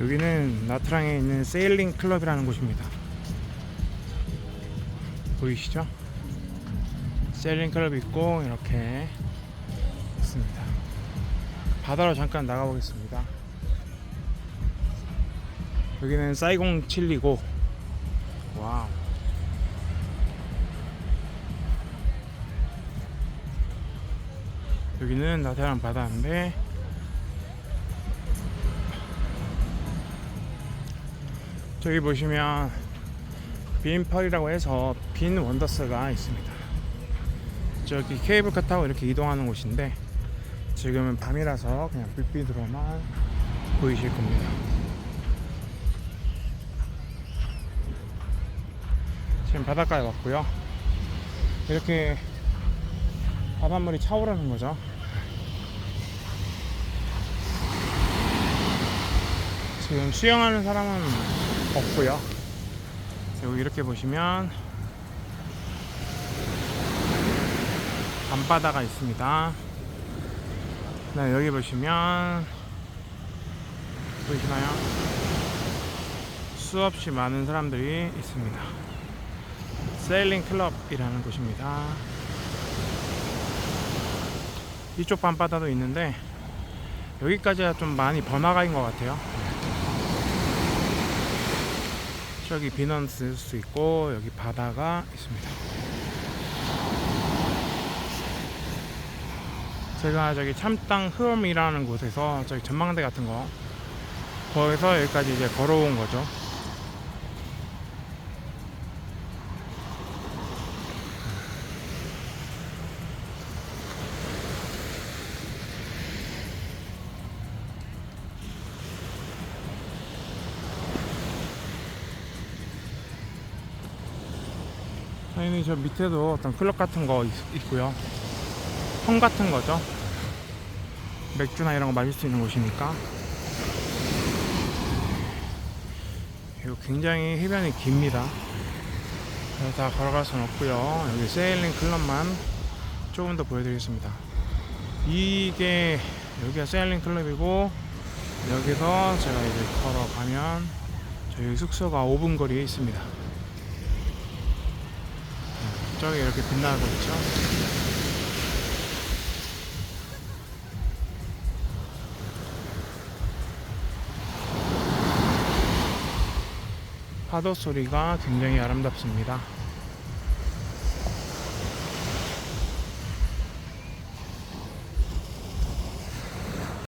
여기는 나트랑에 있는 세일링 클럽이라는 곳입니다. 보이시죠? 세일링 클럽 있고 이렇게 있습니다. 바다로 잠깐 나가보겠습니다. 여기는 사이공 칠리고 와우. 여기는 나트랑 바다인데 저기 보시면 빈펄이라고 해서 빈 원더스가 있습니다. 저기 케이블카 타고 이렇게 이동하는 곳인데 지금은 밤이라서 그냥 불빛으로만 보이실 겁니다. 지금 바닷가에 왔고요. 이렇게 바닷물이 차오르는 거죠. 지금 수영하는 사람은 없고요. 여기 이렇게 보시면 밤바다가 있습니다. 네, 여기 보시면 보이시나요? 수없이 많은 사람들이 있습니다. 세일링 클럽이라는 곳입니다. 이쪽 밤바다도 있는데 여기까지가 좀 많이 번화가인 것 같아요. 저기 비넌스 수 있고 여기 바다가 있습니다. 제가 저기 참땅 흐엄이라는 곳에서 저기 전망대 같은 거 거기서 여기까지 이제 걸어온 거죠. 당연히 저 밑에도 어떤 클럽 같은 거 있, 있고요. 성 같은 거죠. 맥주나 이런 거 마실 수 있는 곳이니까. 그리고 굉장히 해변이 깁니다. 다 걸어갈 수는 없고요. 여기 세일링 클럽만 조금 더 보여드리겠습니다. 이게 여기가 세일링 클럽이고 여기서 제가 이제 걸어가면 저희 숙소가 5분 거리에 있습니다. 저기 이렇게 빛나고 있죠. 파도 소리가 굉장히 아름답습니다.